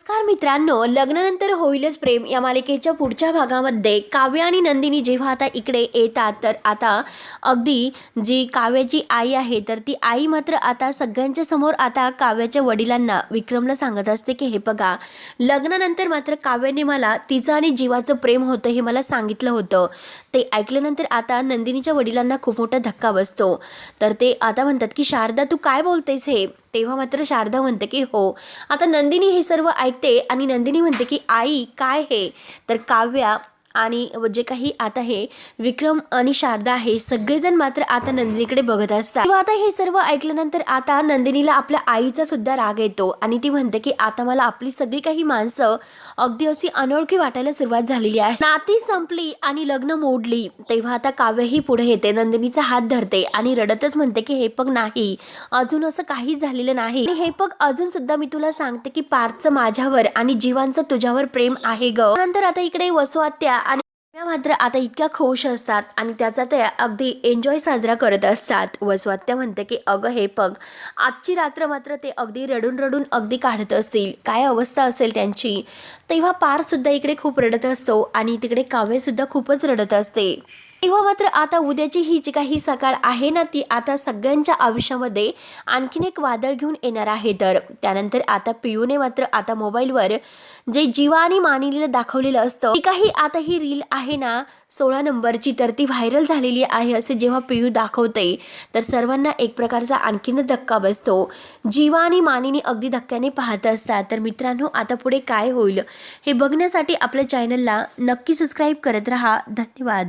नमस्कार मित्रांनो लग्नानंतर होईलच प्रेम. या मालिकेच्या पुढच्या भागामध्ये काव्य आणि नंदिनी जेव्हा आता इकडे येतात तर आता अगदी जी काव्याची आई आहे तर ती आई मात्र आता सगळ्यांच्या समोर आता काव्याच्या वडिलांना विक्रमला सांगत असते की हे बघा लग्नानंतर मात्र काव्याने मला तिचं आणि जीवाचं प्रेम होतं हे मला सांगितलं होतं. ते ऐकल्यानंतर आता नंदिनीच्या वडिलांना खूप मोठा धक्का बसतो. तर ते आता म्हणतात की शारदा तू काय बोलतेस हे? तेव्हा मात्र शारदा म्हणते की हो. आता नंदिनी हे सर्व ऐकते आणि नंदिनी म्हणते की आई काय हे? तर काव्या आणि जे काही आता हे विक्रम आणि शारदा आहे सगळेजण मात्र आता नंदिनीकडे बघत असतात. किंवा आता हे सर्व ऐकल्यानंतर आता नंदिनीला आपल्या आईचा सुद्धा राग येतो आणि ती म्हणते की आता मला आपली सगळी काही माणसं अगदी अशी अनोळखी वाटायला सुरुवात झालेली आहे. नाती संपली आणि लग्न मोडली तेव्हा आता काव्यही पुढे येते नंदिनीचा हात धरते आणि रडतच म्हणते की हे पग नाही अजून असं काहीच झालेलं नाही. आणि हे पग अजून सुद्धा मी तुला सांगते की पार्थचं माझ्यावर आणि जीवांचं तुझ्यावर प्रेम आहे ग. नंतर आता इकडे वसवात्या त्या मात्र आता इतक्या खुश असतात आणि त्याचा त्या अगदी एन्जॉय साजरा करत असतात. वसवात्या म्हणते की अगं हे पग आजची रात्र मात्र ते अगदी रडून रडून अगदी काढत असतील. काय अवस्था असेल त्यांची? तेव्हा पारसुद्धा इकडे खूप रडत असतो आणि तिकडे काव्यसुद्धा खूपच रडत असते. तेव्हा मात्र आता उद्याची ही जी काही सकाळ आहे ना ती आता सगळ्यांच्या आयुष्यामध्ये आणखीन एक वादळ घेऊन येणार आहे. तर त्यानंतर आता पियूने मात्र आता मोबाईलवर जे जीवा आणि दाखवलेलं असतं ती काही आता ही रील आहे ना सोळा नंबरची तर ती व्हायरल झालेली आहे असे जेव्हा पियू दाखवते तर सर्वांना एक प्रकारचा आणखीन धक्का बसतो. जीवा आणि मानिनी अगदी धक्क्याने पाहत असतात. तर मित्रांनो आता पुढे काय होईल हे बघण्यासाठी आपल्या चॅनलला नक्की सबस्क्राईब करत राहा. धन्यवाद.